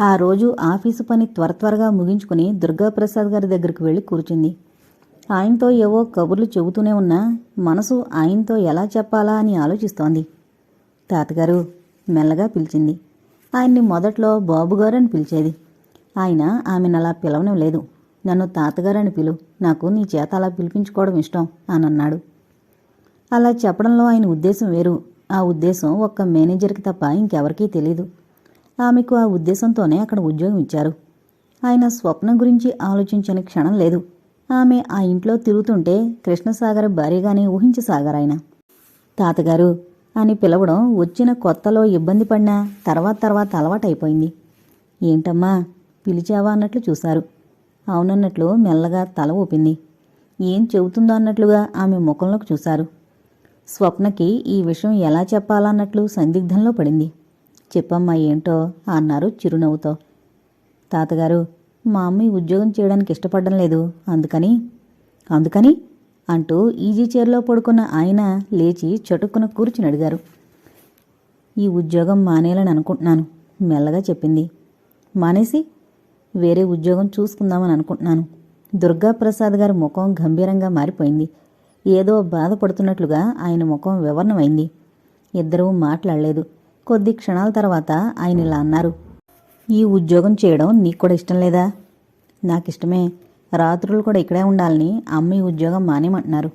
ఆ రోజు ఆఫీసు పని త్వర త్వరగా ముగించుకుని దుర్గాప్రసాద్ గారి దగ్గరికి వెళ్ళి కూర్చుంది. ఆయనతో ఏవో కబుర్లు చెబుతూనే ఉన్నా మనసు ఆయనతో ఎలా చెప్పాలా అని ఆలోచిస్తోంది. తాతగారు మెల్లగా పిలిచింది. ఆయన్ని మొదట్లో బాబుగారు అని పిలిచేది. ఆయన ఆమెను అలా పిలవడం లేదు. నన్ను తాతగారని పిలు. నాకు నీ చేత అలా పిలిపించుకోవడం ఇష్టం అని అన్నాడు. అలా చెప్పడంలో ఆయన ఉద్దేశం వేరు. ఆ ఉద్దేశం ఒక్క మేనేజర్కి తప్ప ఇంకెవరికీ తెలీదు. ఆమెకు ఆ ఉద్దేశంతోనే అక్కడ ఉద్యోగం ఇచ్చారు. ఆయన స్వప్నం గురించి ఆలోచించని క్షణం లేదు. ఆమె ఆ ఇంట్లో తిరుగుతుంటే కృష్ణసాగర్ భార్యగానే ఊహించసాగారాయన తాతగారు అని పిలవడం వచ్చిన కొత్తలో ఇబ్బంది పడినా తర్వాత తర్వాత అలవాటైపోయింది. ఏంటమ్మా పిలిచావా అన్నట్లు చూశారు. అవునన్నట్లు మెల్లగా తల ఊపింది. ఏం చెబుతుందో అన్నట్లుగా ఆమె ముఖంలోకి చూశారు. స్వప్నకి ఈ విషయం ఎలా చెప్పాలన్నట్లు సందిగ్ధంలో పడింది. చెప్పమ్మా ఏంటో అన్నారు చిరునవ్వుతో. తాతగారు మా అమ్మ ఉద్యోగం చేయడానికి ఇష్టపడడం లేదు అందుకని? అందుకని? అంటూ ఈజీ చైర్లో పడుకున్న ఆయన లేచి చటుక్కున కూర్చుని అడిగారు. ఈ ఉద్యోగం మానేయాలని అనుకుంటున్నాను మెల్లగా చెప్పింది. మానేసి వేరే ఉద్యోగం చూసుకుందామని అనుకుంటున్నాను. దుర్గాప్రసాద్ గారి ముఖం గంభీరంగా మారిపోయింది. ఏదో బాధపడుతున్నట్లుగా ఆయన ముఖం వివరణమైంది. ఇద్దరూ మాట్లాడలేదు. కొద్ది క్షణాల తర్వాత ఆయన ఇలా అన్నారు ఈ ఉద్యోగం చేయడం నీకు కూడా ఇష్టం లేదా? నాకు ఇష్టమే రాత్రులు కూడా ఇక్కడే ఉండాలని అమ్మ ఈ ఉద్యోగం మానేమంటున్నారు.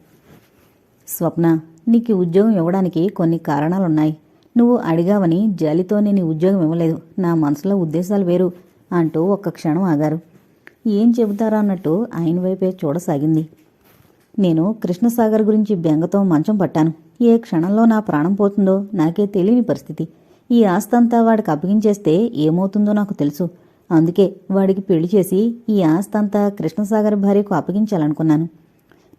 స్వప్న నీకు ఈ ఉద్యోగం ఇవ్వడానికి కొన్ని కారణాలున్నాయి. నువ్వు అడిగావని జాలితో నేను ఈ ఉద్యోగం ఇవ్వలేదు. నా మనసులో ఉద్దేశాలు వేరు అంటూ ఒక్క క్షణం ఆగారు. ఏం చెబుతారా అన్నట్టు ఆయన వైపే చూడసాగింది. నేను కృష్ణసాగర్ గురించి బెంగతో మంచం పట్టాను. ఏ క్షణంలో నా ప్రాణం పోతుందో నాకే తెలియని పరిస్థితి. ఈ ఆస్తంతా వాడికి అప్పగించేస్తే ఏమవుతుందో నాకు తెలుసు. అందుకే వాడికి పెళ్ళి చేసి ఈ ఆస్తంతా కృష్ణసాగర్ భార్యకు అప్పగించాలనుకున్నాను.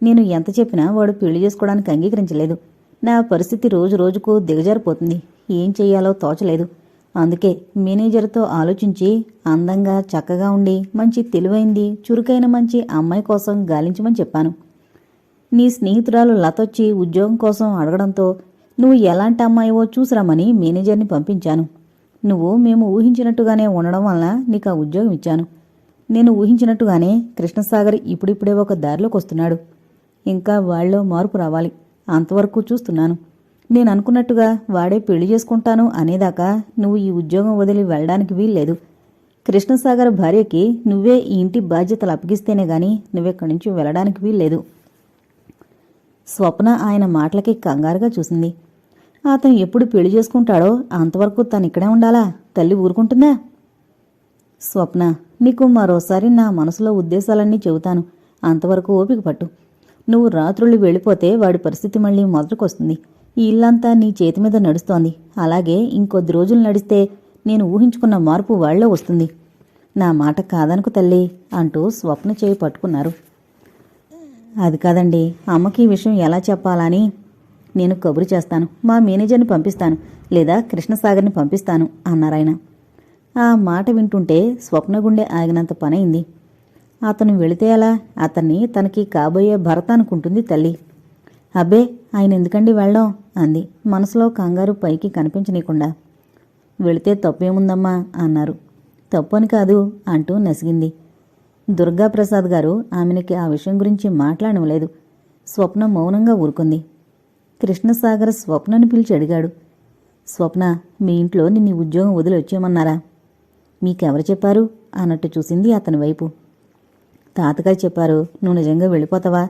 నేను ఎంత చెప్పినా వాడు పెళ్ళి చేసుకోవడానికి అంగీకరించలేదు. నా పరిస్థితి రోజు రోజుకు దిగజారిపోతుంది. ఏం చెయ్యాలో తోచలేదు. అందుకే మేనేజర్తో ఆలోచించి అందంగా చక్కగా ఉండి మంచి తెలివైంది చురుకైన మంచి అమ్మాయి కోసం గాలించమని చెప్పాను. నీ స్నేహితురాలు లతొచ్చి ఉద్యోగం కోసం అడగడంతో నువ్వు ఎలాంటి అమ్మాయివో చూసిరామని మేనేజర్ని పంపించాను. నువ్వు మేము ఊహించినట్టుగానే ఉండడం వలన నీకు ఆ ఉద్యోగం ఇచ్చాను. నేను ఊహించినట్టుగానే కృష్ణసాగర్ ఇప్పుడిప్పుడే ఒక దారిలోకి వస్తున్నాడు. ఇంకా వాళ్ళలో మార్పు రావాలి. అంతవరకు చూస్తున్నాను. నేను అనుకున్నట్టుగా వాడే పెళ్ళి చేసుకుంటాను అనేదాకా నువ్వు ఈ ఉద్యోగం వదిలి వెళ్ళడానికి వీల్లేదు. కృష్ణసాగర్ భార్యకి నువ్వే ఈ ఇంటి బాధ్యతలు అప్పగిస్తేనే గాని నువ్వెక్కడి నుంచి వెళ్ళడానికి వీల్లేదు. స్వప్న ఆయన మాటలకి కంగారుగా చూసింది. అతను ఎప్పుడు పెళ్ళి చేసుకుంటాడో అంతవరకు తను ఇక్కడే ఉండాలా? తల్లి ఊరుకుంటుందా? స్వప్న నీకు మరోసారి నా మనసులో ఉద్దేశాలన్నీ చెబుతాను. అంతవరకు ఓపిక పట్టు. నువ్వు రాత్రుళ్ళు వెళ్ళిపోతే వాడి పరిస్థితి మళ్ళీ మొదటికొస్తుంది. ఈ ఇల్లంతా నీ చేతి మీద నడుస్తోంది. అలాగే ఇంకొద్ది రోజులు నడిస్తే నేను ఊహించుకున్న మార్పు వాళ్ళలో వస్తుంది. నా మాట కాదనుకు తల్లి అంటూ స్వప్న చేయి పట్టుకున్నారు. అది కాదండి అమ్మకి ఈ విషయం ఎలా చెప్పాలని నేను కబురు చేస్తాను. మా మేనేజర్ని పంపిస్తాను. లేదా కృష్ణసాగర్ని పంపిస్తాను అన్నారాయన ఆ మాట వింటుంటే స్వప్న గుండె ఆగినంత పనైంది అతను వెళితే అలా అతన్ని తనకి కాబోయే భరత అనుకుంటుంది తల్లి. అబ్బే ఆయన ఎందుకండి వెళ్ళడం? అంది. మనసులో కంగారు పైకి కనిపించనీయకుండా. వెళితే తప్పేముందమ్మా? అన్నారు. తప్పని కాదు అంటూ నసిగింది. దుర్గాప్రసాద్ గారు ఆమెనికి ఆ విషయం గురించి మాట్లాడవలేదు స్వప్న మౌనంగా ఊరుకుంది. కృష్ణసాగర్ స్వప్నను పిలిచి అడిగాడు. స్వప్న మీ ఇంట్లో నిన్ను ఉద్యోగం వదిలి వచ్చేయమన్నారా? మీకెవరు చెప్పారు? అన్నట్టు చూసింది అతని వైపు. తాతగారు చెప్పారు నువ్వు నిజంగా వెళ్ళిపోతావా?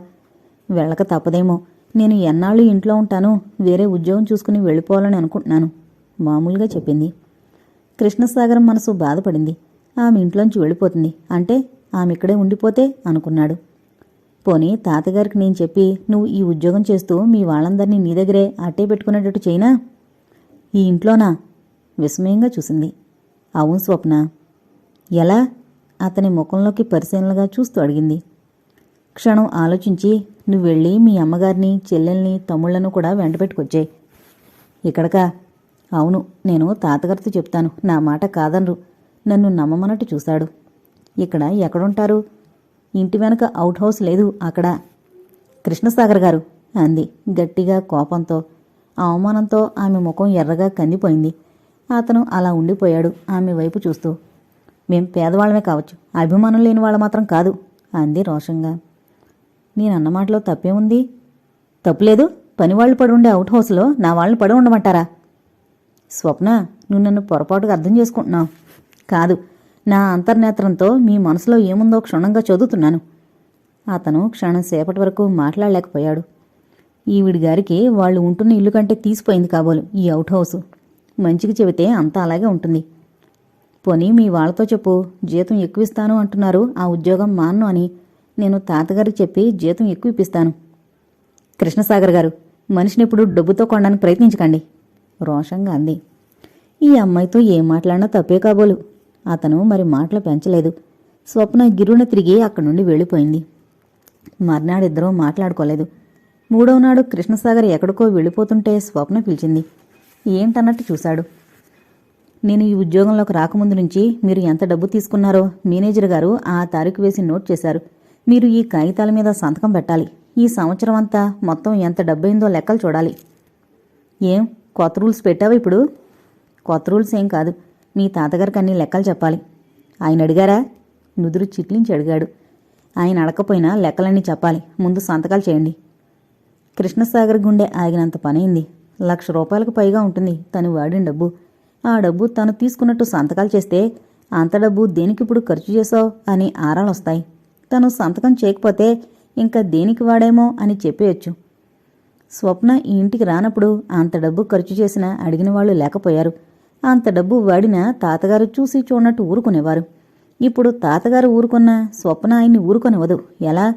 వెళ్ళక తప్పదేమో. నేను ఎన్నాళ్ళు ఇంట్లో ఉంటాను వేరే ఉద్యోగం చూసుకుని వెళ్ళిపోవాలని అనుకుంటున్నాను మామూలుగా చెప్పింది. కృష్ణసాగరం మనసు బాధపడింది. ఆమె ఇంట్లోంచి వెళ్ళిపోతుంది. అంటే ఆమె ఇక్కడే ఉండిపోతే అనుకున్నాడు. పోనీ తాతగారికి నేను చెప్పి నువ్వు ఈ ఉద్యోగం చేస్తూ మీ వాళ్ళందరినీ నీ దగ్గరే అట్టే పెట్టుకునేటట్టు చేయనా? ఈ ఇంట్లోనా? విస్మయంగా చూసింది. అవును స్వప్న. ఎలా? అతని ముఖంలోకి పరిశీలనగా చూస్తూ అడిగింది. క్షణం ఆలోచించి నువ్వు వెళ్ళి మీ అమ్మగారిని చెల్లెల్ని తమ్ముళ్ళను కూడా వెంటబెట్టుకొచ్చాయి ఇక్కడకా? అవును నేను తాతగారితో చెప్తాను. నా మాట కాదనరు. నన్ను నమ్మమన్నట్టు చూశాడు. ఇక్కడ ఎక్కడుంటారు? ఇంటి వెనక అవుట్ హౌస్ లేదు అక్కడ. కృష్ణసాగర్ గారు అంది గట్టిగా కోపంతో. అవమానంతో ఆమె ముఖం ఎర్రగా కందిపోయింది. అతను అలా ఉండిపోయాడు ఆమె వైపు చూస్తూ. మేం పేదవాళ్ళమే కావచ్చు అభిమానం లేని వాళ్ళ మాత్రం కాదు అంది రోషంగా. నేను మాటలో తప్పేముంది తప్పులేదు పనివాళ్ళు పడి ఉండే అవుట్ హౌస్లో నా వాళ్ళని పడి ఉండమంటారా? స్వప్న నువ్వు నన్ను పొరపాటుగా అర్థం చేసుకుంటున్నావు. కాదు నా అంతర్నేత్రంతో మీ మనసులో ఏముందో క్షుణ్ణంగా చదువుతున్నాను. అతను క్షణం సేపటి వరకు మాట్లాడలేకపోయాడు. ఈవిడి గారికి వాళ్ళు ఉంటున్న ఇల్లు కంటే తీసిపోయింది కాబోలు ఈ అవుట్ హౌస్. మంచికి చెబితే అంతా అలాగే ఉంటుంది. పోనీ మీ వాళ్ళతో చెప్పు జీతం ఎక్కువ ఇస్తాను అంటున్నారు ఆ ఉద్యోగం మాన్ను అని. నేను తాతగారికి చెప్పి జీతం ఎక్కువ ఇప్పిస్తాను కృష్ణసాగర్ గారు మనిషిని ఇప్పుడు డబ్బుతో కొనడానికి ప్రయత్నించకండి. రోషంగా అంది. ఈ అమ్మాయితో ఏం మాట్లాడినా తప్పే కాబోలు. అతను మరి మాటలు పెంచలేదు. స్వప్న గిరున తిరిగి అక్కడి నుండి వెళ్ళిపోయింది. మర్నాడిద్దరూ మాట్లాడుకోలేదు. మూడవ నాడు కృష్ణసాగర్ ఎక్కడికో వెళ్ళిపోతుంటే స్వప్న పిలిచింది. ఏంటన్నట్టు చూశాడు. నేను ఈ ఉద్యోగంలోకి రాకముందు నుంచి మీరు ఎంత డబ్బు తీసుకున్నారో మేనేజర్ గారు ఆ తారీఖు వేసి నోట్ చేశారు. మీరు ఈ కాగితాల మీద సంతకం పెట్టాలి. ఈ సంవత్సరం అంతా మొత్తం ఎంత డబ్బైందో లెక్కలు చూడాలి. ఏం? కొత్త రూల్స్ పెట్టావు ఇప్పుడు? కొత్త రూల్స్ ఏం కాదు. మీ తాతగారికి అన్ని లెక్కలు చెప్పాలి. ఆయన అడిగారా? నుదురు చిట్లించి అడిగాడు. ఆయన అడకపోయినా లెక్కలన్నీ చెప్పాలి. ముందు సంతకాలు చేయండి. కృష్ణసాగర్ గుండె ఆగినంత పనైంది. లక్ష రూపాయలకు పైగా ఉంటుంది తను వాడిన డబ్బు. ఆ డబ్బు తను తీసుకున్నట్టు సంతకాలు చేస్తే అంత డబ్బు దేనికిప్పుడు ఖర్చు చేసావు అని ఆరాలొస్తాయి. తను సంతకం చేయకపోతే ఇంకా దేనికి వాడేమో అని చెప్పేయొచ్చు. స్వప్న ఈ ఇంటికి రానప్పుడు అంత డబ్బు ఖర్చు చేసినా అడిగిన వాళ్ళు లేకపోయారు. అంత డబ్బు వాడిన తాతగారు చూసి చూడనట్టు ఊరుకునేవారు. ఇప్పుడు తాతగారు ఊరుకున్న స్వప్న ఆయన్ని ఊరుకొనివ్వదు ఎలా?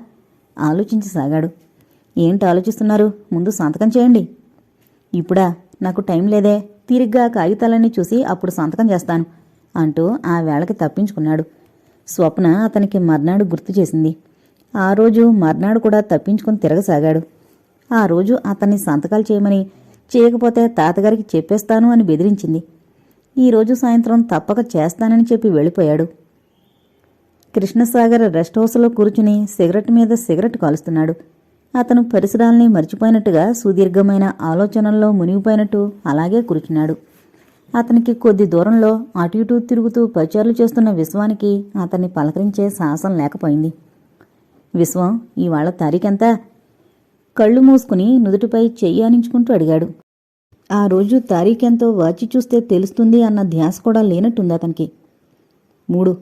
ఆలోచించి సాగాడు. ఏంటి ఆలోచిస్తున్నారు? ముందు సంతకం చేయండి. ఇప్పుడా? నాకు టైం లేదే. తీరిగ్గా కాగితాలన్నీ చూసి అప్పుడు సంతకం చేస్తాను అంటూ ఆ వేళకి తప్పించుకున్నాడు. స్వప్న అతనికి మర్నాడు గుర్తు చేసింది. ఆ రోజు మర్నాడు కూడా తప్పించుకుని తిరగసాగాడు. ఆ రోజు అతన్ని సంతకాలు చేయమని చేయకపోతే తాతగారికి చెప్పేస్తాను అని బెదిరించింది. ఈ రోజు సాయంత్రం తప్పక చేస్తానని చెప్పి వెళ్ళిపోయాడు. కృష్ణసాగర్ రెస్ట్ హౌస్లో కూర్చుని సిగరెట్ మీద సిగరెట్ కాలుస్తున్నాడు. అతను పరిసరాల్ని మర్చిపోయినట్టుగా సుదీర్ఘమైన ఆలోచనల్లో మునిగిపోయినట్టు అలాగే కూర్చున్నాడు. అతనికి కొద్ది దూరంలో అటు ఇటు తిరుగుతూ పరిచయాలు చేస్తున్న విశ్వానికి అతన్ని పలకరించే సాహసం లేకపోయింది. విశ్వం ఇవాళ తారీఖెంత కళ్ళు మూసుకుని నుదుటిపై చెయ్యానించుకుంటూ అడిగాడు. ఆ రోజు తారీఖెంతో వాచి చూస్తే తెలుస్తుంది అన్న ధ్యాస కూడా లేనట్టుంది అతనికి. మూడు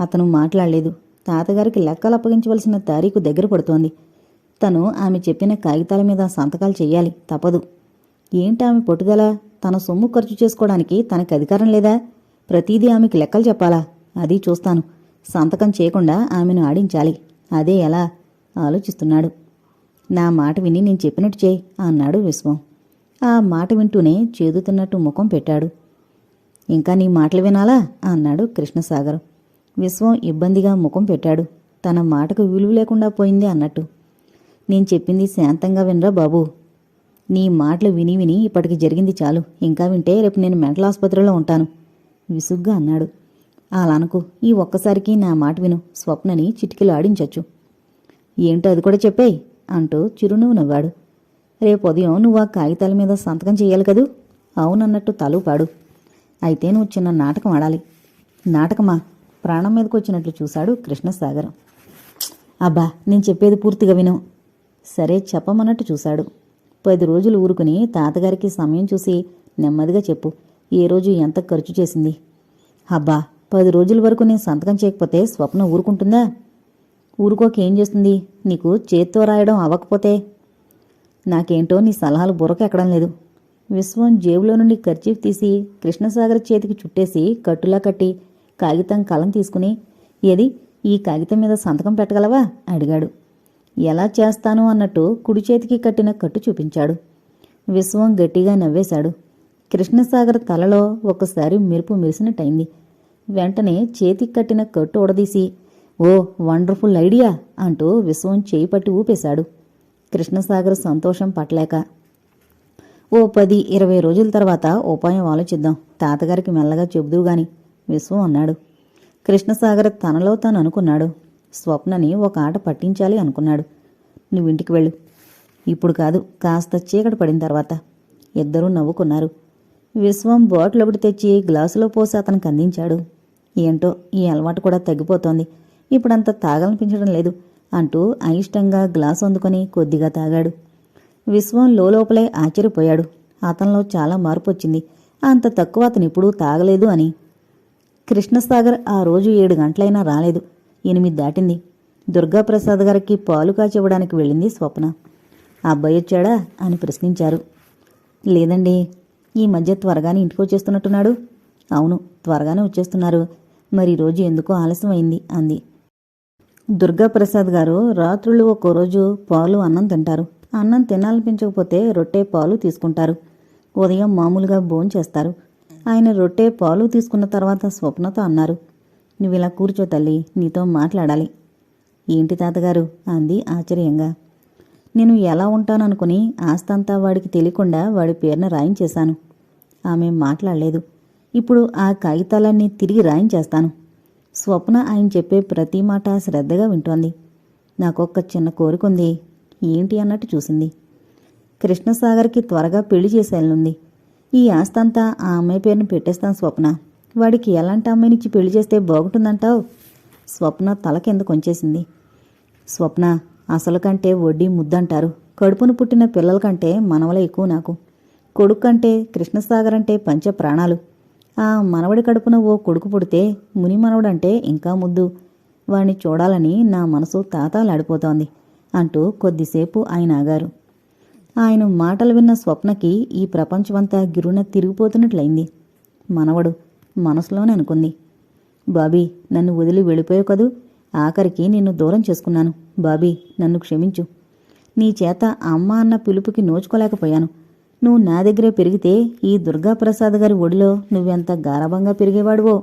అతను మాట్లాడలేదు. తాతగారికి లెక్కలు అప్పగించవలసిన తారీఖు దగ్గర పడుతోంది. తను ఆమె చెప్పిన కాగితాల మీద సంతకాలు చేయాలి తప్పదు. ఏంటి ఆమె పట్టుదల? తన సొమ్ము ఖర్చు చేసుకోవడానికి తనకి అధికారం లేదా? ప్రతిదీ ఆమెకి లెక్కలు చెప్పాలా? అది చూస్తాను. సంతకం చేయకుండా ఆమెను ఆడించాలి. అదే ఎలా? ఆలోచిస్తున్నాడు. నా మాట విని నేను చెప్పినట్టు చేయి అన్నాడు విశ్వం. ఆ మాట వింటూనే చేదుతున్నట్టు ముఖం పెట్టాడు. ఇంకా నీ మాటలు వినాలా? అన్నాడు కృష్ణసాగర్. విశ్వం ఇబ్బందిగా ముఖం పెట్టాడు. తన మాటకు విలువ లేకుండా పోయింది అన్నట్టు. నేను చెప్పింది శాంతంగా వినరా బాబు. నీ మాటలు విని విని ఇప్పటికి జరిగింది చాలు. ఇంకా వింటే రేపు నేను మెంటల్ ఆసుపత్రిలో ఉంటాను. విసుగ్గా అన్నాడు. అలా ఈ ఒక్కసారికి నా మాట విను. స్వప్నని చిటికలు ఆడించొచ్చు. ఏంటో అది కూడా చెప్పేయ్ అంటూ చిరునవ్వు నవ్వాడు. రేపు ఉదయం నువ్వు ఆ కాగితాల మీద సంతకం చేయాలి కదూ? అవునన్నట్టు తలుపాడు అయితే నువ్వు చిన్న నాటకం ఆడాలి. నాటకమా? ప్రాణం మీదకి వచ్చినట్లు చూశాడు కృష్ణసాగరం. అబ్బా నేను చెప్పేది పూర్తిగా విను. సరే చెప్పమన్నట్టు చూశాడు. పది రోజులు ఊరుకుని తాతగారికి సమయం చూసి నెమ్మదిగా చెప్పు. ఏ రోజు ఎంత ఖర్చు చేసింది? అబ్బా పది రోజుల వరకు నేను సంతకం చేయకపోతే స్వప్న ఊరుకుంటుందా? ఊరుకోక ఏం చేస్తుంది? నీకు చేత్తో రాయడం అవ్వకపోతే నాకేంటో నీ సలహాలు బుర్రకెక్కడం లేదు. విశ్వం జేబులో నుండి ఖర్చీఫ్ తీసి కృష్ణసాగర్ చేతికి చుట్టేసి కట్టులా కట్టి కాగితం కలం తీసుకుని ఏది ఈ కాగితం మీద సంతకం పెట్టగలవా? అడిగాడు. ఎలా చేస్తాను? అన్నట్టు కుడి చేతికి కట్టిన కట్టు చూపించాడు. విశ్వం గట్టిగా నవ్వేశాడు. కృష్ణసాగర్ తలలో ఒకసారి మెరుపు మెరిసినట్టయింది. వెంటనే చేతికి కట్టిన కట్టు ఉడదీసి ఓ వండర్ఫుల్ ఐడియా అంటూ విశ్వం చేయి పట్టి ఊపేశాడు. కృష్ణసాగర్ సంతోషం పట్టలేక. ఓ పది ఇరవై రోజుల తర్వాత ఉపాయం ఆలోచిద్దాం. తాతగారికి మెల్లగా చెబుదువు గాని విశ్వం అన్నాడు. కృష్ణసాగర్ తనలో తాను అనుకున్నాడు. స్వప్నని ఒక ఆట పట్టించాలి అనుకున్నాడు. నువ్వు ఇంటికి వెళ్ళు. ఇప్పుడు కాదు కాస్త చీకటి పడిన తర్వాత. ఇద్దరూ నవ్వుకున్నారు. విశ్వం బాటిల్ ఒకటి తెచ్చి గ్లాసులో పోసి అతనికి అందించాడు. ఏంటో ఈ అలవాటు కూడా తగ్గిపోతోంది. ఇప్పుడంత తాగాలనిపించడం లేదు. అంటూ అయిష్టంగా గ్లాస్ అందుకొని కొద్దిగా తాగాడు. విశ్వం లోపలే ఆశ్చర్యపోయాడు. అతనిలో చాలా మార్పు వచ్చింది అంత తక్కువ అతను ఎప్పుడూ తాగలేదు అని. కృష్ణసాగర్ ఆ రోజు ఏడు గంటలైనా రాలేదు. ఎనిమిది దాటింది. దుర్గాప్రసాద్ గారికి పాలు కాచివ్వడానికి వెళ్ళింది స్వప్న. అబ్బాయి వచ్చాడా అని ప్రశ్నించారు. లేదండి. ఈ మధ్య త్వరగానే ఇంటికి వచ్చేస్తున్నట్టున్నాడు. అవును త్వరగానే వచ్చేస్తున్నారు. మరి రోజు ఎందుకో ఆలస్యం అయింది అంది. దుర్గాప్రసాద్ గారు రాత్రులు ఒక్కో రోజు పాలు అన్నం తింటారు. అన్నం తినాలనిపించకపోతే రొట్టె పాలు తీసుకుంటారు. ఉదయం మామూలుగా భోంచేస్తారు ఆయన రొట్టె పాలు తీసుకున్న తర్వాత స్వప్నతో అన్నారు. నువ్వు ఇలా కూర్చో తల్లి నీతో మాట్లాడాలి. ఏంటి తాతగారు? అంది ఆశ్చర్యంగా. నేను ఎలా ఉంటాననుకుని ఆస్తంతా వాడికి తెలియకుండా వాడి పేరున రాయించేశాను. ఆమె మాట్లాడలేదు. ఇప్పుడు ఆ కాగితాలన్నీ తిరిగి రాయించేస్తాను. స్వప్న ఆయన చెప్పే ప్రతి మాట శ్రద్ధగా వింటోంది. నాకొక్క చిన్న కోరిక ఉంది. ఏంటి అన్నట్టు చూసింది. కృష్ణసాగర్కి త్వరగా పెళ్ళి చేసేయాలనుంది. ఈ ఆస్తంతా ఆ అమ్మాయి పేరును పెట్టేస్తాను స్వప్న. వాడికి ఎలాంటి అమ్మాయినిచ్చి పెళ్ళి చేస్తే బాగుంటుందంటావు? స్వప్న తలకెందుకు కొంచేసింది. స్వప్న అసలు కంటే వడ్డీ ముద్దంటారు. కడుపును పుట్టిన పిల్లల కంటే మనవలే ఎక్కువ నాకు. కొడుకు కంటే కృష్ణసాగర్ అంటే పంచ ప్రాణాలు ఆ మనవడి కడుపున ఓ కొడుకు పుడితే ముని మనవడంటే ఇంకా ముద్దు. వాణ్ణి చూడాలని నా మనసు తాతాలాడిపోతోంది అంటూ కొద్దిసేపు ఆయన ఆగారు. ఆయన మాటలు విన్న స్వప్నకి ఈ ప్రపంచమంతా గిరున తిరిగిపోతున్నట్లయింది. మనవడు మనసులోనే అనుకుంది. బాబీ నన్ను వదిలి వెళ్ళిపోయావు కదూ? ఆఖరికి నిన్ను దూరం చేసుకున్నాను. బాబీ నన్ను క్షమించు. నీ చేత అమ్మ అన్న పిలుపుకి నోచుకోలేకపోయాను. నువ్వు నా దగ్గరే పెరిగితే ఈ దుర్గాప్రసాద్ గారి ఒడిలో నువ్వెంత గారభంగా పెరిగేవాడువో?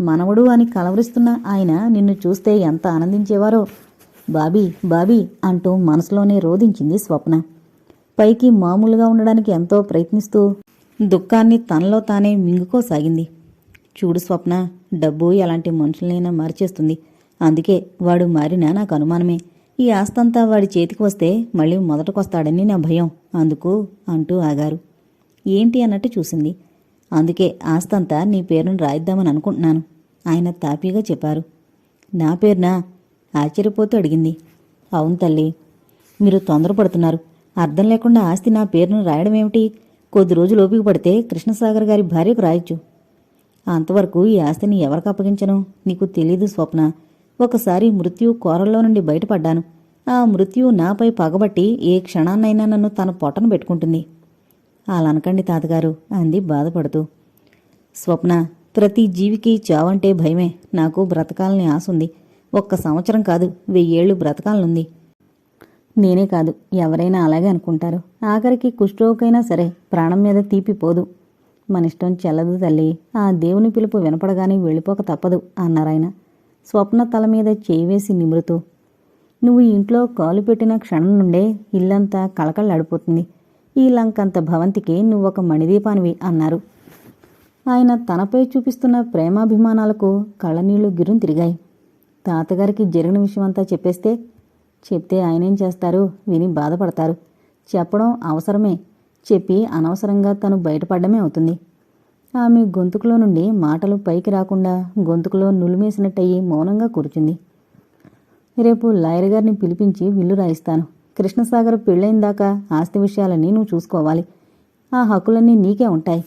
మనవడు అని కలవరిస్తున్న ఆయన నిన్ను చూస్తే ఎంత ఆనందించేవారో? బాబీ బాబీ అంటూ మనసులోనే రోధించింది స్వప్న. పైకి మామూలుగా ఉండడానికి ఎంతో ప్రయత్నిస్తూ దుఃఖాన్ని తనలో తానే మింగుకోసాగింది. చూడు స్వప్న డబ్బు ఎలాంటి మనుషులనైనా మార్చేస్తుంది. అందుకే వాడు మారినా నాకు అనుమానమే. ఈ ఆస్తంతా వాడి చేతికి వస్తే మళ్ళీ మొదటకొస్తాడని నా భయం అందుకు అంటూ ఆగారు. ఏంటి అన్నట్టు చూసింది. అందుకే ఆస్తంతా నీ పేరును రాయిద్దామని అనుకుంటున్నాను ఆయన తాపీగా చెప్పారు. నా పేరునా? ఆశ్చర్యపోతూ అడిగింది. అవును తల్లి మీరు తొందరపడుతున్నారు. అర్థం లేకుండా ఆస్తి నా పేరును రాయడం ఏమిటి కొద్ది రోజులు ఓపిక పడితే కృష్ణసాగర్ గారి భార్యకు రాయొచ్చు. అంతవరకు ఈ ఆస్తిని ఎవరికి అప్పగించను? నీకు తెలీదు స్వప్న. ఒకసారి మృత్యు కోరల్లో నుండి బయటపడ్డాను. ఆ మృత్యు నాపై పగబట్టి ఏ క్షణాన్నైనా నన్ను తన పొట్టను పెట్టుకుంటుంది. అలా అనకండి తాతగారు అంది బాధపడుతూ. స్వప్న ప్రతి జీవికి చావంటే భయమే. నాకు బ్రతకాలని ఆశ ఉంది. ఒక్క సంవత్సరం కాదు వెయ్యేళ్ళు బ్రతకాలనుంది. నేనే కాదు ఎవరైనా అలాగే అనుకుంటారు. ఆఖరికి కుష్ఠరోగైనా సరే ప్రాణం మీద తీపి పోదు. మన ఇష్టం చెల్లదు తల్లి. ఆ దేవుని పిలుపు వినపడగానే వెళ్ళిపోక తప్పదు అన్నారాయన. స్వప్న తల మీద చేయి వేసి నిమురుతూ నువ్వు ఇంట్లో కాలు పెట్టిన క్షణం నుండే ఇల్లంతా కళకళలాడిపోతుంది. ఈ లంకంత భవంతికి నువ్వొక మణిదీపానివి అన్నారు. ఆయన తనపై చూపిస్తున్న ప్రేమాభిమానాలకు కళ్ళనీళ్ళు గిరుం తిరిగాయి. తాతగారికి జరిగిన విషయమంతా చెప్పేస్తే చెప్తే ఆయనేం చేస్తారు? విని బాధపడతారు. చెప్పడం అవసరమే. చెప్పి అనవసరంగా తను బయటపడమే అవుతుంది. ఆమె గొంతుకులో నుండి మాటలు పైకి రాకుండా గొంతుకులో నులిమేసినట్టయి మౌనంగా కూర్చుంది. రేపు లాయర్ గారిని పిలిపించి విల్లు రాయిస్తాను. కృష్ణసాగర్ పెళ్ళైన దాకా ఆస్తి విషయాలన్నీ నువ్వు చూసుకోవాలి. ఆ హక్కులన్నీ నీకే ఉంటాయి.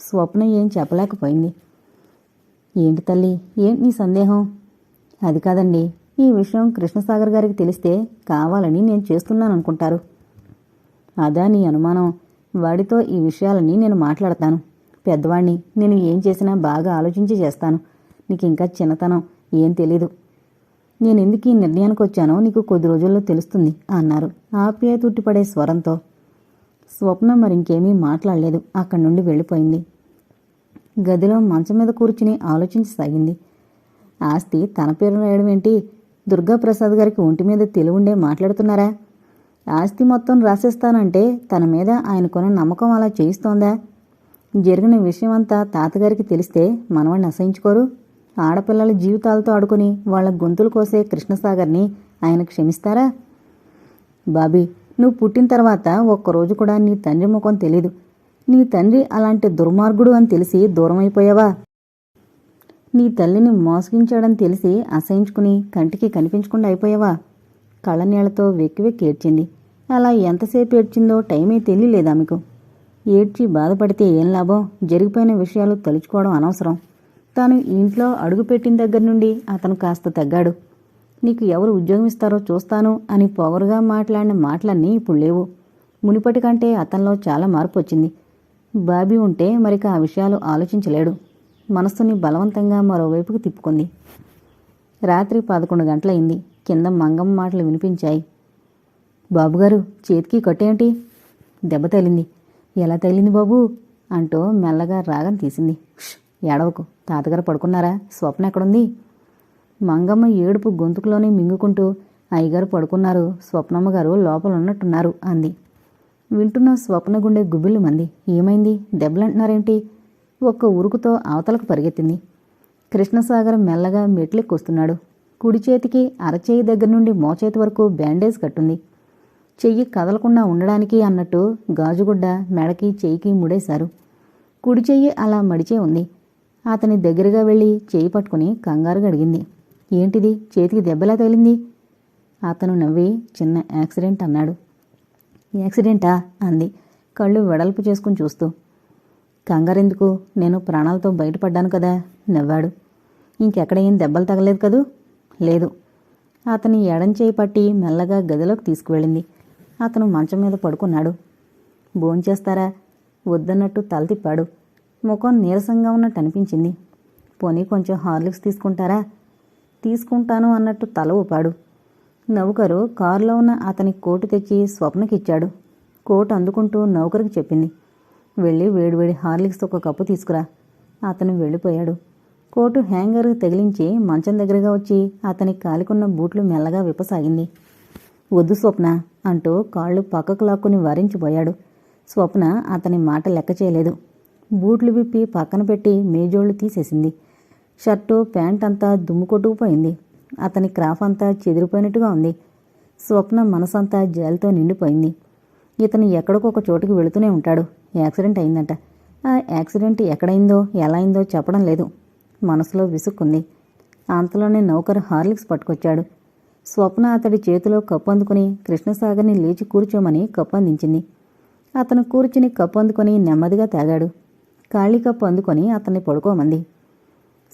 స్వప్న ఏం చెప్పలేకపోయింది. ఏంటి తల్లి ఏంటి నీ సందేహం? అది కాదండి ఈ విషయం కృష్ణసాగర్ గారికి తెలిస్తే కావాలని నేను చేస్తున్నాను అనుకుంటారు అదా నీ అనుమానం. వాడితో ఈ విషయాలన్నీ నేను మాట్లాడతాను. పెద్దవాణ్ణి నేను ఏం చేసినా బాగా ఆలోచించి చేస్తాను. నీకు ఇంకా చిన్నతనం ఏం తెలీదు. నేను ఎందుకు ఈ నిర్ణయానికి వచ్చానో నీకు కొద్ది రోజుల్లో తెలుస్తుంది అన్నారు. ఆప్యాయ తుట్టిపడే స్వరంతో. స్వప్న మరింకేమీ మాట్లాడలేదు అక్కడి నుండి వెళ్ళిపోయింది. గదిలో మంచం మీద కూర్చుని ఆలోచించసాగింది ఆస్తి తన పేరు రాయడం ఏంటి? దుర్గాప్రసాద్ గారికి ఒంటి మీద తెలివుండే మాట్లాడుతున్నారా? ఆస్తి మొత్తం రాసేస్తానంటే తన మీద ఆయనకున్న నమ్మకం అలా చేయిస్తోందా? జరిగిన విషయమంతా తాతగారికి తెలిస్తే మనవాడిని అసహించుకోరు. ఆడపిల్లల జీవితాలతో ఆడుకుని వాళ్ళ గొంతులు కోసే కృష్ణసాగర్ని ఆయన క్షమిస్తారా? బాబీ నువ్వు పుట్టిన తర్వాత ఒక్కరోజు కూడా నీ తండ్రి ముఖం తెలీదు. నీ తండ్రి అలాంటి దుర్మార్గుడు అని తెలిసి దూరమైపోయావా? నీ తల్లిని మోసగించాడని తెలిసి అసహించుకుని కంటికి కనిపించకుండా అయిపోయావా? కళ్ళనీళ్ళతో వెక్కి వెక్కి ఏడ్చింది. అలా ఎంతసేపు ఏడ్చిందో టైమే తెలియలేదు ఆమెకు ఏడ్చి బాధపడితే ఏం లాభం? జరిగిపోయిన విషయాలు తలుచుకోవడం అనవసరం. తాను ఇంట్లో అడుగుపెట్టిన దగ్గర నుండి అతను కాస్త తగ్గాడు. నీకు ఎవరు ఉద్యోగం ఇస్తారో చూస్తాను అని పొగరుగా మాట్లాడిన మాటలన్నీ ఇప్పుడు లేవు. మునిపటి కంటే అతనిలో చాలా మార్పు వచ్చింది. బాబీ ఉంటే మరిక ఆ విషయాలు ఆలోచించలేడు. మనస్సుని బలవంతంగా మరోవైపుకు తిప్పుకుంది. రాత్రి పదకొండు గంటలయింది కింద మంగమ్మ మాటలు వినిపించాయి. బాబుగారు చేతికి కట్టేంటి? దెబ్బ తగిలింది. ఎలా తగిలింది బాబు? అంటూ మెల్లగా రాగం తీసింది. ఏడవకు. తాతగారు పడుకున్నారా? స్వప్న ఎక్కడుంది? మంగమ్మ ఏడుపు గొంతుకులోనే మింగుకుంటూ అయ్యగారు పడుకున్నారు. స్వప్నమ్మ గారు లోపల ఉన్నట్టున్నారు అంది. వింటున్న స్వప్న గుండె గుబిళ్ళు మంది. ఏమైంది? దెబ్బలంటున్నారేంటి? ఒక్క ఉరుకుతో అవతలకు పరిగెత్తింది. కృష్ణసాగర్ మెల్లగా మెట్లెక్కొస్తున్నాడు. కుడి చేతికి అరచేయి దగ్గర నుండి మోచేతి వరకు బ్యాండేజ్ కట్టుంది. చెయ్యి కదలకుండా ఉండడానికి అన్నట్టు గాజుగుడ్డ మెడకి చెయ్యికి ముడేశారు. కుడి చెయ్యి అలా మడిచే ఉంది. అతని దగ్గరగా వెళ్ళి చెయ్యి పట్టుకుని కంగారుగా అడిగింది. ఏంటిది? చేతికి దెబ్బలా తగిలింది? అతను నవ్వి చిన్న యాక్సిడెంట్ అన్నాడు. యాక్సిడెంటా? అంది. కళ్ళు వెడల్పు చేసుకుని చూస్తూ. కంగారెందుకు? నేను ప్రాణాలతో బయటపడ్డాను కదా? నవ్వాడు. ఇంకెక్కడ ఏం దెబ్బలు తగలేదు కదూ? లేదు. అతని ఎడం చేయి పట్టి మెల్లగా గదిలోకి తీసుకువెళ్ళింది. అతను మంచం మీద పడుకున్నాడు. భోంచేస్తారా వద్దన్నట్టు తల తిప్పాడు. ముఖం నీరసంగా ఉన్నట్టు అనిపించింది. పోనీ కొంచెం హార్లిక్స్ తీసుకుంటారా? తీసుకుంటాను అన్నట్టు తల ఊపాడు. నౌకరు కారులో ఉన్న అతని కోటు తెచ్చి స్వప్నకిచ్చాడు. కోటు అందుకుంటూ నౌకరికి చెప్పింది. వెళ్ళి వేడివేడి హార్లిక్స్ ఒక కప్పు తీసుకురా. అతను వెళ్ళిపోయాడు. కోటు హ్యాంగర్ తగిలించి మంచం దగ్గరగా వచ్చి అతని కాలికున్న బూట్లు మెల్లగా విప్పసాగింది. వద్దు స్వప్న అంటూ కాళ్ళు పక్కకు లాక్కుని వారించిపోయాడు. స్వప్న అతని మాట లెక్క చేయలేదు. బూట్లు విప్పి పక్కన పెట్టి మేజోళ్ళు తీసేసింది. షర్టు ప్యాంట్ అంతా దుమ్ము కొట్టుకుపోయింది అతని క్రాఫ్ అంతా చెదిరిపోయినట్టుగా ఉంది. స్వప్న మనసంతా జైలుతో నిండిపోయింది. ఇతను ఎక్కడికొక చోటుకి వెళుతూనే ఉంటాడు. యాక్సిడెంట్ అయిందంట. ఆ యాక్సిడెంట్ ఎక్కడైందో ఎలా అయిందో చెప్పడం లేదు. మనసులో విసుక్కుంది. అంతలోనే నౌకర్ హార్లిక్స్ పట్టుకొచ్చాడు. స్వప్న అతడి చేతిలో కప్పు అందుకుని కృష్ణసాగర్ని లేచి కూర్చోమని కప్పు అందించింది అతను కూర్చుని కప్పు అందుకొని నెమ్మదిగా తాగాడు. ఖాళీ కప్పు అందుకొని అతన్ని పడుకోమంది.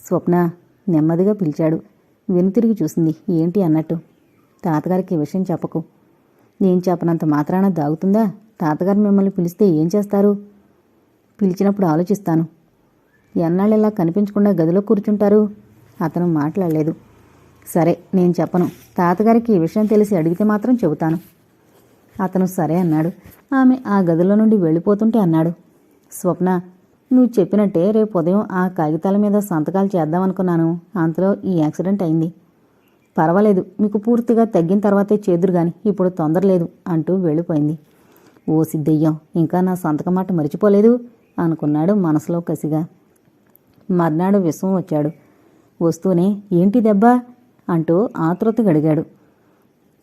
స్వప్న నెమ్మదిగా పిలిచాడు. వెనుతిరిగి చూసింది. ఏంటి అన్నట్టు? తాతగారికి ఈ విషయం చెప్పకు. నేను చెప్పనంత మాత్రాన దాగుతుందా? తాతగారు మిమ్మల్ని పిలిస్తే ఏం చేస్తారు? పిలిచినప్పుడు ఆలోచిస్తాను. ఎన్నాళ్ళు ఇలా కనిపించకుండా గదిలో కూర్చుంటారు? అతను మాట్లాడలేదు. సరే నేను చెప్పను. తాతగారికి ఈ విషయం తెలిసి అడిగితే మాత్రం చెబుతాను. అతను సరే అన్నాడు. ఆమె ఆ గదిలో నుండి వెళ్ళిపోతుంటే అన్నాడు స్వప్న నువ్వు చెప్పినట్టే రేపు ఉదయం ఆ కాగితాల మీద సంతకాలు చేద్దామనుకున్నాను. అంతలో ఈ యాక్సిడెంట్ అయింది. పర్వాలేదు మీకు పూర్తిగా తగ్గిన తర్వాతే చేదురు గాని ఇప్పుడు తొందర లేదు అంటూ వెళ్ళిపోయింది. ఓ సిద్ధయ్యం ఇంకా నా సంతకం మాట మరిచిపోలేదు అనుకున్నాడు మనసులో కసిగా. మర్నాడు విశ్వం వచ్చాడు. వస్తూనే ఏంటి దెబ్బ? అంటూ ఆతృతగా అడిగాడు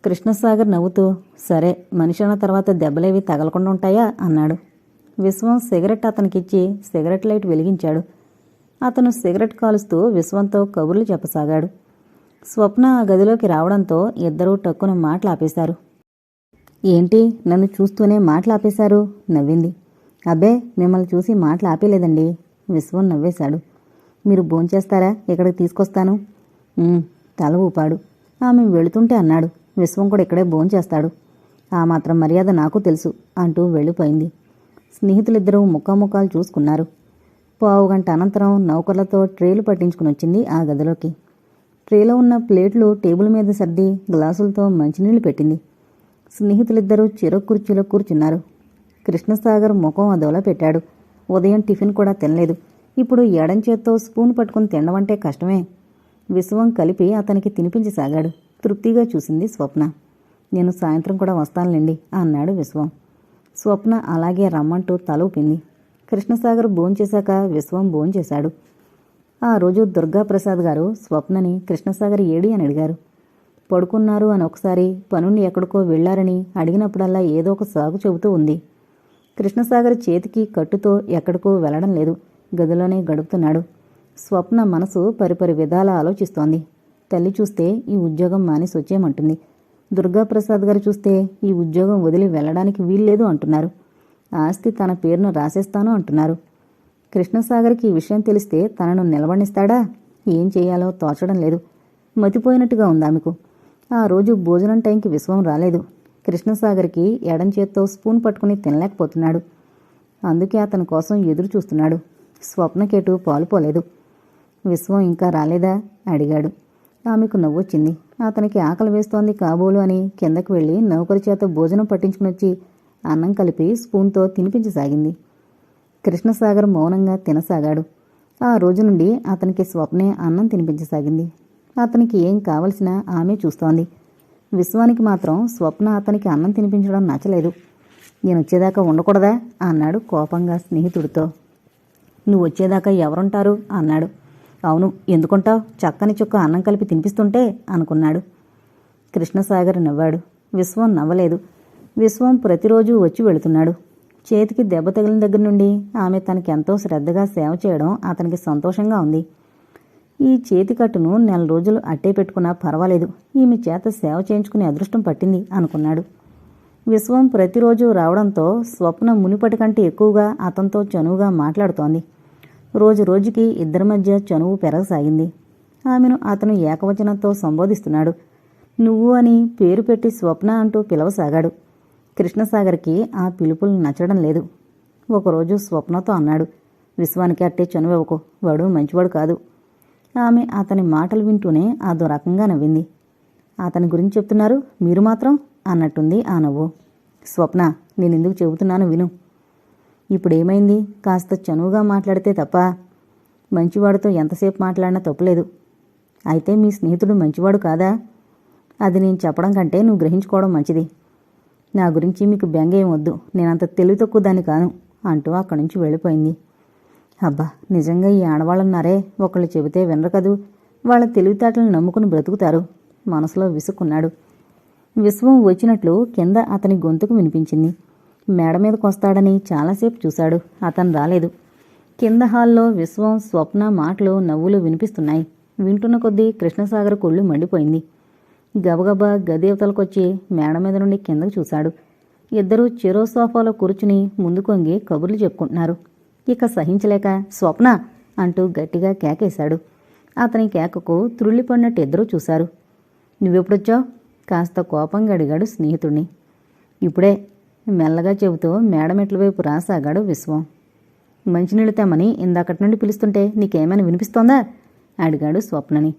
కృష్ణసాగర్ నవ్వుతూ సరే మనిషి అన్న తర్వాత దెబ్బలేవి తగలకుండా ఉంటాయా? అన్నాడు. విశ్వం సిగరెట్ అతనికిచ్చి సిగరెట్ లైట్ వెలిగించాడు. అతను సిగరెట్ కాలుస్తూ విశ్వంతో కబుర్లు చెప్పసాగాడు. స్వప్న ఆ గదిలోకి రావడంతో ఇద్దరూ టక్కున మాటలు ఆపేశారు ఏంటి? నన్ను చూస్తూనే మాటలు ఆపేశారు నవ్వింది. అబ్బే మిమ్మల్ని చూసి మాటలాపేలేదండి విశ్వం నవ్వేశాడు. మీరు భోంచేస్తారా? ఇక్కడికి తీసుకొస్తాను. తల ఊపాడు ఆమె వెళుతుంటే అన్నాడు విశ్వం కూడా ఇక్కడే భోంచేస్తాడు. ఆ మాత్రం మర్యాద నాకు తెలుసు అంటూ వెళ్ళిపోయింది. స్నేహితులిద్దరూ ముఖాముఖాలు చూసుకున్నారు. పావు గంట అనంతరం నౌకర్లతో ట్రేలు పట్టించుకుని వచ్చింది ఆ గదిలోకి. ట్రేలో ఉన్న ప్లేట్లు టేబుల్ మీద సర్ది గ్లాసులతో మంచినీళ్ళు పెట్టింది. స్నేహితులిద్దరూ చిర కుర్చీలో కూర్చున్నారు. కృష్ణసాగర్ ముఖం అదోలా పెట్టాడు. ఉదయం టిఫిన్ కూడా తినలేదు. ఇప్పుడు ఎడం చేత్తో స్పూన్ పట్టుకుని అంటే కష్టమే. విశ్వం కలిపి అతనికి తినిపించసాగాడు. తృప్తిగా చూసింది స్వప్న. నేను సాయంత్రం కూడా వస్తానులేండి అన్నాడు విశ్వం. స్వప్న అలాగే రమ్మంటూ తల ఊపింది. కృష్ణసాగర్ భోంచేశాక విశ్వం భోంచేశాడు ఆ రోజు దుర్గాప్రసాద్ గారు స్వప్నని కృష్ణసాగర్ ఏడి అని అడిగారు. పడుకున్నారు అని ఒకసారి పనుండి ఎక్కడికో వెళ్ళారని అడిగినప్పుడల్లా ఏదో ఒక సాగు చెబుతూ ఉంది. కృష్ణసాగర్ చేతికి కట్టుతో ఎక్కడికో వెళ్ళడం లేదు. గదిలోనే గడుపుతున్నాడు. స్వప్న మనసు పరిపరి విధాల ఆలోచిస్తోంది. తల్లి చూస్తే ఈ ఉద్యోగం మానేసి వచ్చేయమంటుంది. దుర్గాప్రసాద్ గారు చూస్తే ఈ ఉద్యోగం వదిలి వెళ్ళడానికి వీల్లేదు అంటున్నారు. ఆస్తి తన పేరును రాసేస్తాను అంటున్నారు. కృష్ణసాగర్కి ఈ విషయం తెలిస్తే తనను నిలబడిస్తాడా? ఏం చేయాలో తోచడం లేదు. మతిపోయినట్టుగా ఉందామెకు ఆ రోజు భోజనం టైంకి విశ్వం రాలేదు. కృష్ణసాగర్కి ఎడం చేత్తో స్పూన్ పట్టుకుని తినలేకపోతున్నాడు. అందుకే అతని కోసం ఎదురు చూస్తున్నాడు స్వప్నకేటు పాలుపోలేదు. విశ్వం ఇంకా రాలేదా? అడిగాడు. ఆమెకు నవ్వొచ్చింది అతనికి ఆకలి వేస్తోంది కాబోలు అని కిందకు వెళ్ళి నౌకరి చేత భోజనం పట్టించుకుని వచ్చి అన్నం కలిపి స్పూన్తో తినిపించసాగింది. కృష్ణసాగర్ మౌనంగా తినసాగాడు. ఆ రోజు నుండి అతనికి స్వప్నే అన్నం తినిపించసాగింది. అతనికి ఏం కావలసినా ఆమె చూస్తోంది. విశ్వానికి మాత్రం స్వప్న అతనికి అన్నం తినిపించడం నచ్చలేదు. నేను వచ్చేదాకా ఉండకూడదా? అన్నాడు కోపంగా స్నేహితుడితో. నువ్వు వచ్చేదాకా ఎవరుంటారు? అన్నాడు. అవును ఎందుకుంటావు? చక్కని చుక్క అన్నం కలిపి తినిపిస్తుంటే అనుకున్నాడు. కృష్ణసాగర్ నవ్వాడు. విశ్వం నవ్వలేదు. విశ్వం ప్రతిరోజు వచ్చి వెళుతున్నాడు. చేతికి దెబ్బ తగిలిన దగ్గర నుండి ఆమె తనకి ఎంతో శ్రద్ధగా సేవ చేయడం అతనికి సంతోషంగా ఉంది. ఈ చేతికట్టును నెల రోజులు అట్టే పెట్టుకున్నా పర్వాలేదు. ఈమె చేత సేవ చేయించుకునే అదృష్టం పట్టింది అనుకున్నాడు. విశ్వం ప్రతిరోజు రావడంతో స్వప్న మునిపటి కంటే ఎక్కువగా అతనితో చనువుగా మాట్లాడుతోంది. రోజు రోజుకి ఇద్దరి మధ్య చనువు పెరగసాగింది. ఆమెను అతను ఏకవచనంతో సంబోధిస్తున్నాడు. నువ్వు అని పేరు పెట్టి స్వప్న అంటూ పిలవసాగాడు. కృష్ణసాగర్కి ఆ పిలుపులు నచ్చడం లేదు. ఒకరోజు స్వప్నతో అన్నాడు విశ్వానికి అట్టే చనువెవకు వాడు మంచివాడు కాదు. ఆమె అతని మాటలు వింటూనే అదో రకంగా నవ్వింది. అతని గురించి చెప్తున్నారు మీరు మాత్రం? అన్నట్టుంది ఆ నవ్వు. స్వప్న నేనెందుకు చెబుతున్నాను విను. ఇప్పుడేమైంది? కాస్త చనువుగా మాట్లాడితే తప్ప. మంచివాడితో ఎంతసేపు మాట్లాడినా తప్పులేదు. అయితే మీ స్నేహితుడు మంచివాడు కాదా? అది నేను చెప్పడం కంటే నువ్వు గ్రహించుకోవడం మంచిది. నా గురించి మీకు బెంగ ఏం వద్దు. నేనంత తెలివి తక్కువ దాన్ని కాను అంటూ అక్కడి నుంచి వెళ్ళిపోయింది. అబ్బా నిజంగా ఈ ఆడవాళ్ళన్నారే. ఒకళ్ళు చెబితే వినరు కదూ? వాళ్ళ తెలివితేటలను నమ్ముకుని బ్రతుకుతారు. మనసులో విసుక్కున్నాడు. విశ్వం వచ్చినట్లు కింద అతని గొంతుకు వినిపించింది. మేడ మీదకు వస్తాడని చాలాసేపు చూశాడు. అతను రాలేదు. కింద హాల్లో విశ్వం స్వప్న మాటలు నవ్వులు వినిపిస్తున్నాయి. వింటున్న కొద్దీ కృష్ణసాగర్ కొళ్ళు మండిపోయింది. గబగబా గదేవతలకొచ్చి మేడ మీద నుండి కిందకు చూశాడు. ఇద్దరూ చెరో సోఫాలో కూర్చుని ముందు కొంగి కబుర్లు చెప్పుకుంటున్నారు. ఇక సహించలేక స్వప్న! అంటూ గట్టిగా కేకేశాడు. అతని కేకకు త్రుళ్ళిపడినట్టు ఇద్దరూ చూశారు. నువ్వెప్పుడొచ్చావు? కాస్త కోపంగా అడిగాడు స్నేహితుడిని. ఇప్పుడే. మెల్లగా చెబుతూ మేడమెట్ల వైపు రాసాగాడు విశ్వం. మంచినీళ్ళు తెమ్మని ఇందాకటి నుండి పిలుస్తుంటే నీకేమైనా వినిపిస్తోందా? అడిగాడు స్వప్నని.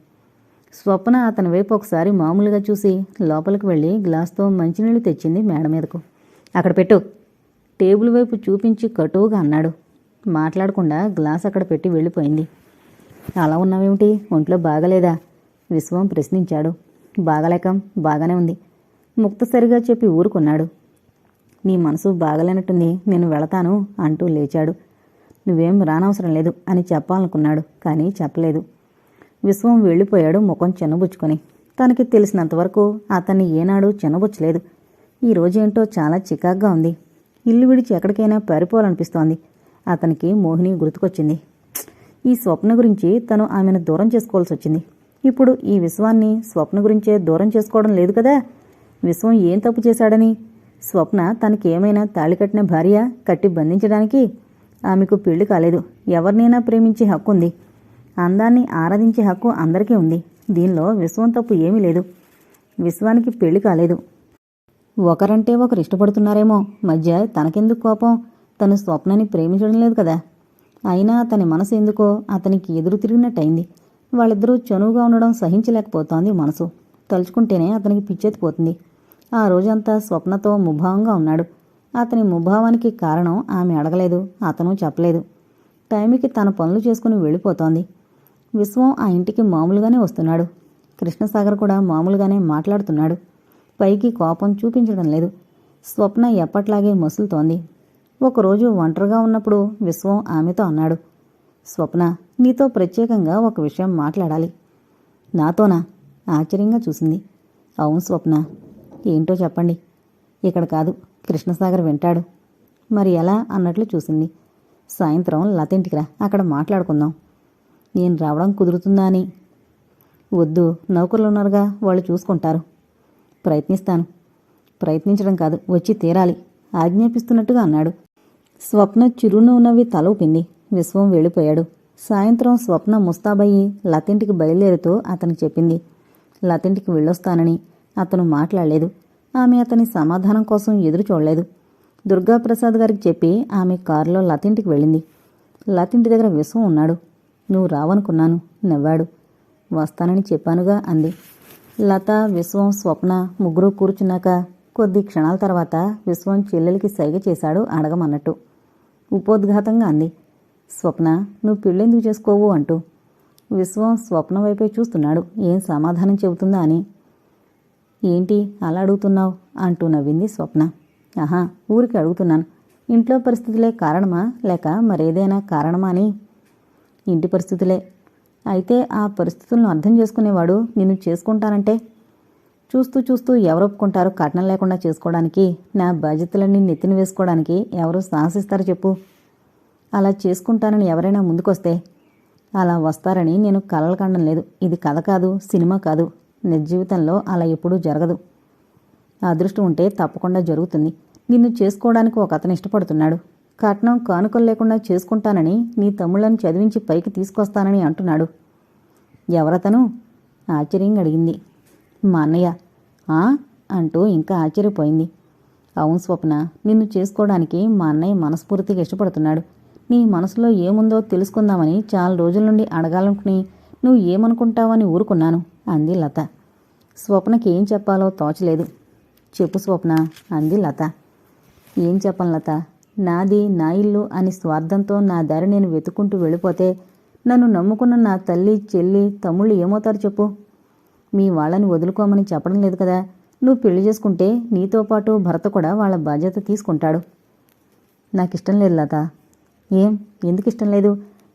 స్వప్న అతని వైపు ఒకసారి మామూలుగా చూసి లోపలికి వెళ్ళి గ్లాస్తో మంచినీళ్ళు తెచ్చింది మేడ మీదకు. అక్కడ పెట్టు. టేబుల్ వైపు చూపించి కటువుగా అన్నాడు. మాట్లాడకుండా గ్లాస్ అక్కడ పెట్టి వెళ్ళిపోయింది. అలా ఉన్నావేమిటి? ఒంట్లో బాగలేదా? విశ్వం ప్రశ్నించాడు. బాగలేకం బాగానే ఉంది. ముక్తసరిగా చెప్పి ఊరుకున్నాడు. నీ మనసు బాగలేనట్టుంది నేను వెళతాను అంటూ లేచాడు. నువ్వేం రానవసరం లేదు అని చెప్పాలనుకున్నాడు కానీ చెప్పలేదు. విశ్వం వెళ్ళిపోయాడు ముఖం చిన్నబుచ్చుకొని తనకి తెలిసినంతవరకు అతన్ని ఏనాడు చిన్నబుచ్చలేదు ఈ రోజేంటో చాలా చికాగ్గా ఉంది. ఇల్లు విడిచి ఎక్కడికైనా పారిపోవాలనిపిస్తోంది. అతనికి మోహిని గుర్తుకొచ్చింది. ఈ స్వప్న గురించి తను ఆమెను దూరం చేసుకోవాల్సి వచ్చింది. ఇప్పుడు ఈ విశ్వాన్ని స్వప్న గురించే దూరం చేసుకోవడం లేదు కదా? విశ్వం ఏం తప్పు చేశాడని? స్వప్న తనకి ఏమైనా తాళి కట్టిన భార్య కట్టి బంధించడానికి ఆమెకు పెళ్ళి కాలేదు. ఎవరినైనా ప్రేమించే హక్కు ఉంది. అందాన్ని ఆరాధించే హక్కు అందరికీ ఉంది. దీనిలో విశ్వం తప్పు ఏమీ లేదు. విశ్వానికి పెళ్ళి కాలేదు. ఒకరంటే ఒకరు ఇష్టపడుతున్నారేమో. మధ్య తనకెందుకు కోపం? తను స్వప్నని ప్రేమించడం లేదు కదా. అయినా అతని మనసు ఎందుకో అతనికి ఎదురు తిరిగినట్టయింది. వాళ్ళిద్దరూ చనువుగా ఉండడం సహించలేకపోతోంది మనసు. తలుచుకుంటేనే అతనికి పిచ్చెత్తిపోతుంది. ఆ రోజంతా స్వప్నతో ముభావంగా ఉన్నాడు. అతని ముభావానికి కారణం ఆమె అడగలేదు అతను చెప్పలేదు. టైంకి తన పనులు చేసుకుని వెళ్ళిపోతోంది. విశ్వం ఆ ఇంటికి మామూలుగానే వస్తున్నాడు. కృష్ణసాగర్ కూడా మామూలుగానే మాట్లాడుతున్నాడు. పైకి కోపం చూపించడం లేదు. స్వప్న ఎప్పట్లాగే మసులుతోంది. ఒకరోజు ఒంటరిగా ఉన్నప్పుడు విశ్వం ఆమెతో అన్నాడు స్వప్న నీతో ప్రత్యేకంగా ఒక విషయం మాట్లాడాలి. నాతోనా? ఆశ్చర్యంగా చూసింది. అవును స్వప్న. ఏంటో చెప్పండి. ఇక్కడ కాదు కృష్ణసాగర్ వింటాడు. మరి ఎలా అన్నట్లు చూసింది. సాయంత్రం లతింటికి రా అక్కడ మాట్లాడుకుందాం. నేను రావడం కుదురుతుందా అని. వద్దు నౌకర్లు ఉన్నారుగా వాళ్ళు చూసుకుంటారు. ప్రయత్నిస్తాను. ప్రయత్నించడం కాదు వచ్చి తీరాలి ఆజ్ఞాపిస్తున్నట్టుగా అన్నాడు. స్వప్న చిరునవ్వు తల ఊపింది విశ్వం వెళ్ళిపోయాడు. సాయంత్రం స్వప్న ముస్తాబయ్యి లతింటికి బయలుదేరుతూ అతనికి చెప్పింది. లతింటికి వెళ్ళొస్తానని. అతను మాట్లాడలేదు. ఆమె అతని సమాధానం కోసం ఎదురు చూడలేదు. దుర్గాప్రసాద్ గారికి చెప్పి ఆమె కారులో లతింటికి వెళ్ళింది. లతింటి దగ్గర విశ్వం ఉన్నాడు. నువ్వు రావనుకున్నాను నవ్వాడు. వస్తానని చెప్పానుగా అంది. లత విశ్వం స్వప్న ముగ్గురు కూర్చున్నాక కొద్ది క్షణాల తర్వాత విశ్వం చెల్లెలికి సైగ చేశాడు అడగమన్నట్టు. ఉపోద్ఘాతంగా అంది. స్వప్న నువ్వు పెళ్ళెందుకు చేసుకోవు? అంటూ. విశ్వం స్వప్న వైపే చూస్తున్నాడు. ఏం సమాధానం చెబుతుందా? అని. ఏంటి అలా అడుగుతున్నావు? అంటూ నవ్వింది స్వప్న. ఆహా ఊరికి అడుగుతున్నాను. ఇంట్లో పరిస్థితులే కారణమా లేక మరేదైనా కారణమా అని? ఇంటి పరిస్థితులే. అయితే ఆ పరిస్థితులను అర్థం చేసుకునేవాడు నిన్ను చేసుకుంటానంటే? చూస్తూ చూస్తూ ఎవరు ఒప్పుకుంటారో కట్నం లేకుండా చేసుకోవడానికి? నా బాధ్యతలన్నీ నెత్తిన వేసుకోవడానికి ఎవరు సాహసిస్తారు చెప్పు. అలా చేసుకుంటానని ఎవరైనా ముందుకొస్తే? అలా వస్తారని నేను కలలు కండం లేదు. ఇది కథ కాదు సినిమా కాదు. నిజ జీవితంలో అలా ఎప్పుడూ జరగదు. అదృష్టం ఉంటే తప్పకుండా జరుగుతుంది. నిన్ను చేసుకోవడానికి ఒక అతను ఇష్టపడుతున్నాడు. కట్నం కానుకలు లేకుండా చేసుకుంటానని నీ తమ్ముళ్ళని చదివించి పైకి తీసుకొస్తానని అంటున్నాడు. ఎవరతను? ఆశ్చర్యంగా అడిగింది. మా అన్నయ్య. ఆ? అంటూ ఇంకా ఆశ్చర్యపోయింది. అవును స్వప్న నిన్ను చేసుకోవడానికి మా అన్నయ్య మనస్ఫూర్తిగా ఇష్టపడుతున్నాడు. నీ మనసులో ఏముందో తెలుసుకుందామని చాలా రోజుల నుండి అడగాలనుకుని నువ్వు ఏమనుకుంటావని ఊరుకున్నాను. అంది లత. స్వప్నకి ఏం చెప్పాలో తోచలేదు. చెప్పు స్వప్న అంది లత. ఏం చెప్పను లత? నాది నా ఇల్లు అని స్వార్థంతో నా దారి నేను వెతుకుంటూ వెళ్ళిపోతే నన్ను నమ్ముకున్న నా తల్లి చెల్లి తమ్ముళ్ళు ఏమవుతారు చెప్పు? మీ వాళ్ళని వదులుకోమని చెప్పడం లేదు కదా. నువ్వు పెళ్ళి చేసుకుంటే నీతో పాటు భర్త కూడా వాళ్ళ బాధ్యత తీసుకుంటాడు. నాకు ఇష్టం లేదు లత. ఏం? ఎందుకు ఇష్టం లేదు?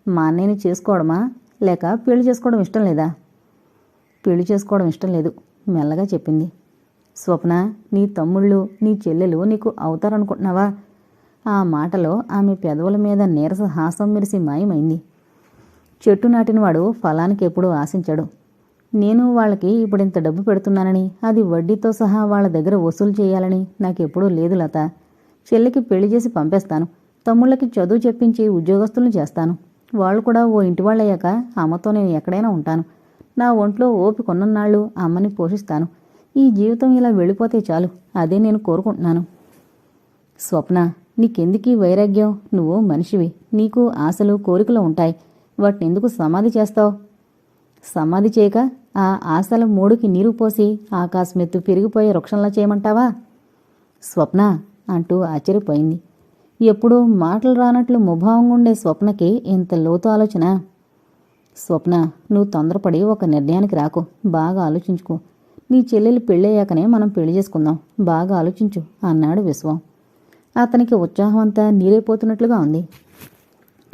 మా అన్నయ్యని చేసుకోవడమా? లేక పెళ్ళి చేసుకోవడం ఇష్టం లేదా? పెళ్ళి చేసుకోవడం ఇష్టం లేదు. మెల్లగా చెప్పింది. స్వప్న నీ తమ్ముళ్ళు నీ చెల్లెలు నీకు అవుతారనుకుంటున్నావా? ఆ మాటలో ఆమె పెదవుల మీద నీరస హాసం మెరిసి మాయమైంది. చెట్టు నాటినవాడు ఫలానికి ఎప్పుడూ ఆశించడు. నేను వాళ్ళకి ఇప్పుడు ఇంత డబ్బు పెడుతున్నానని అది వడ్డీతో సహా వాళ్ళ దగ్గర వసూలు చేయాలని నాకెప్పుడూ లేదు లత. చెల్లికి పెళ్ళి చేసి పంపేస్తాను. తమ్ముళ్ళకి చదువు చెప్పించి ఉద్యోగస్తులను చేస్తాను. వాళ్ళు కూడా ఓ ఇంటి వాళ్ళయ్యాక అమ్మతో నేను ఎక్కడైనా ఉంటాను. నా ఒంట్లో ఓపిక అమ్మని పోషిస్తాను. ఈ జీవితం ఇలా వెళ్ళిపోతే చాలు. అదే నేను కోరుకుంటున్నాను. స్వప్న నీకెందుకీ వైరాగ్యం? నువ్వు మనిషివి. నీకు ఆశలు కోరికలు ఉంటాయి. వాటిని ఎందుకు సమాధి చేస్తావు? సమాధి చేయక ఆ ఆశల మూడుకి నీరు పోసి ఆకాశమెత్తు పెరిగిపోయే వృక్షంలా చేయమంటావా? స్వప్న అంటూ ఆశ్చర్యపోయింది. ఎప్పుడూ మాటలు రానట్లు ముభావంగా ఉండే స్వప్నకి ఇంత లోతు ఆలోచన? స్వప్న నువ్వు తొందరపడి ఒక నిర్ణయానికి రాకు. బాగా ఆలోచించుకో. నీ చెల్లెలు పెళ్ళయ్యాకనే మనం పెళ్ళి చేసుకుందాం. బాగా ఆలోచించు అన్నాడు విశ్వం. అతనికి ఉత్సాహం అంతా నీరైపోతున్నట్లుగా ఉంది.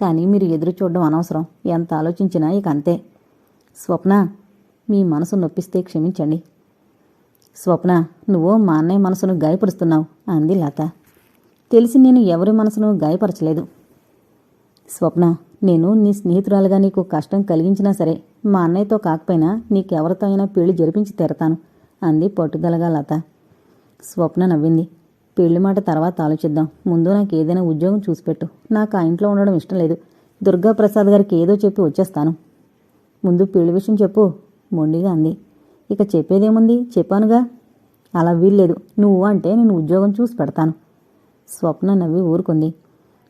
కానీ మీరు ఎదురు చూడడం అనవసరం. ఎంత ఆలోచించినా ఇక అంతే. స్వప్న మీ మనసు నొప్పిస్తే క్షమించండి. స్వప్న నువ్వు మా అన్నయ్య మనసును గాయపరుస్తున్నావు అంది లత. తెలిసి నేను ఎవరి మనసును గాయపరచలేదు. స్వప్న నేను నీ స్నేహితురాలుగా నీకు కష్టం కలిగించినా సరే మా అన్నయ్యతో కాకపోయినా నీకెవరితో అయినా పెళ్ళి జరిపించి తెరతాను అంది పట్టుదలగా లత. స్వప్న నవ్వింది. పెళ్ళి మాట తర్వాత ఆలోచిద్దాం. ముందు నాకు ఏదైనా ఉద్యోగం చూసిపెట్టు. నాకు ఆ ఇంట్లో ఉండడం ఇష్టం లేదు. దుర్గా ప్రసాద్ గారికి ఏదో చెప్పి వచ్చేస్తాను. ముందు పెళ్ళి విషయం చెప్పు మొండిగా అంది. ఇక చెప్పేదేముంది? చెప్పానుగా. అలా వీల్లేదు. నువ్వు అంటే నేను ఉద్యోగం చూసి పెడతాను. స్వప్న నవ్వి ఊరుకుంది.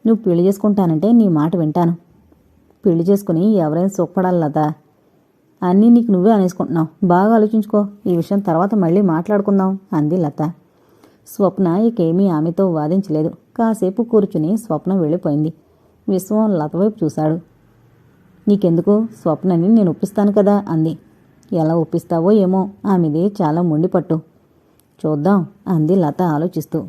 నువ్వు పెళ్ళి చేసుకుంటానంటే నీ మాట వింటాను. పెళ్ళి చేసుకుని ఎవరైనా సుఖపడాలి లతా. అన్నీ నీకు నువ్వే అనేసుకుంటున్నావు. బాగా ఆలోచించుకో. ఈ విషయం తర్వాత మళ్ళీ మాట్లాడుకుందాం అంది లత. స్వప్న ఇకేమీ ఆమెతో వాదించలేదు. కాసేపు కూర్చుని స్వప్న వెళ్ళిపోయింది. విశ్వం లత వైపు చూశాడు. నీకెందుకు? స్వప్నని నేను ఒప్పిస్తాను కదా అంది. ఎలా ఒప్పిస్తావో ఏమో ఆమెది చాలా మొండిపట్టు. చూద్దాం అంది లత ఆలోచిస్తూ.